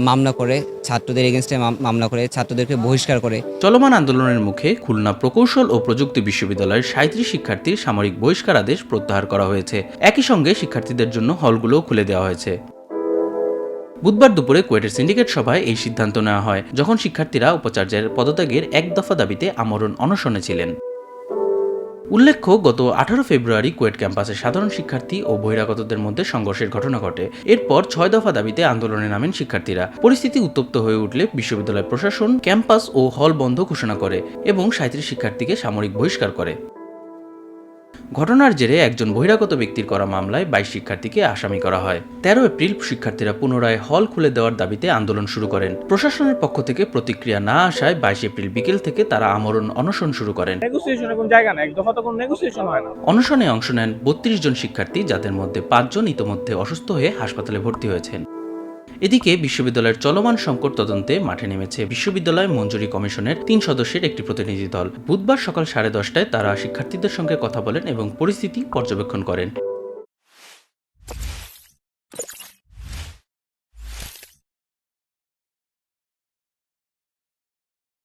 মামলা করে, ছাত্রদের এগেনস্টে মামলা করে, ছাত্রদেরকে বহিষ্কার করে। চলমান আন্দোলনের মুখে খুলনা প্রকৌশল ও প্রযুক্তি বিশ্ববিদ্যালয়ের সাঁত্রিশ শিক্ষার্থীর সামরিক বহিষ্কার আদেশ প্রত্যাহার করা হয়েছে। একই সঙ্গে শিক্ষার্থীদের জন্য হলগুলোও খুলে দেওয়া হয়েছে। বুধবার দুপুরে কুয়েটের সিন্ডিকেট সভায় এই সিদ্ধান্ত নেওয়া হয়, যখন শিক্ষার্থীরা উপাচার্যের পদত্যাগের এক দফা দাবিতে আমরণ অনশনে ছিলেন। উল্লেখ্য, গত আঠারো ফেব্রুয়ারি কুয়েট ক্যাম্পাসে সাধারণ শিক্ষার্থী ও বহিরাগতদের মধ্যে সংঘর্ষের ঘটনা ঘটে। এরপর ছয় দফা দাবিতে আন্দোলনে নামেন শিক্ষার্থীরা। পরিস্থিতি উত্তপ্ত হয়ে উঠলে বিশ্ববিদ্যালয় প্রশাসন, ক্যাম্পাস ও হল বন্ধ ঘোষণা করে এবং সাঁত্রিশ শিক্ষার্থীকে সামরিক বহিষ্কার করে। ঘটনার জেরে একজন বহিরাগত ব্যক্তির করা মামলায় বাইশ শিক্ষার্থীকে আসামি করা হয়। তেরো এপ্রিল শিক্ষার্থীরা পুনরায় হল খুলে দেওয়ার দাবিতে আন্দোলন শুরু করেন। প্রশাসনের পক্ষ থেকে প্রতিক্রিয়া না আসায় বাইশ এপ্রিল বিকেল থেকে তারা আমরণ অনশন শুরু করেন। অনশনে অংশ নেন বত্রিশ জন শিক্ষার্থী যাদের মধ্যে পাঁচজন ইতোমধ্যে অসুস্থ হয়ে হাসপাতালে ভর্তি হয়েছেন। এদিকে বিশ্ববিদ্যালয়ের চলমান সংকট তদন্তে মাঠে নেমেছে বিশ্ববিদ্যালয় মঞ্জুরি কমিশনের তিন সদস্যের একটি প্রতিনিধি দল। বুধবার সকাল সাড়ে দশটায় তারা শিক্ষার্থীদের সঙ্গে কথা বলেন এবং পরিস্থিতি পর্যবেক্ষণ করেন।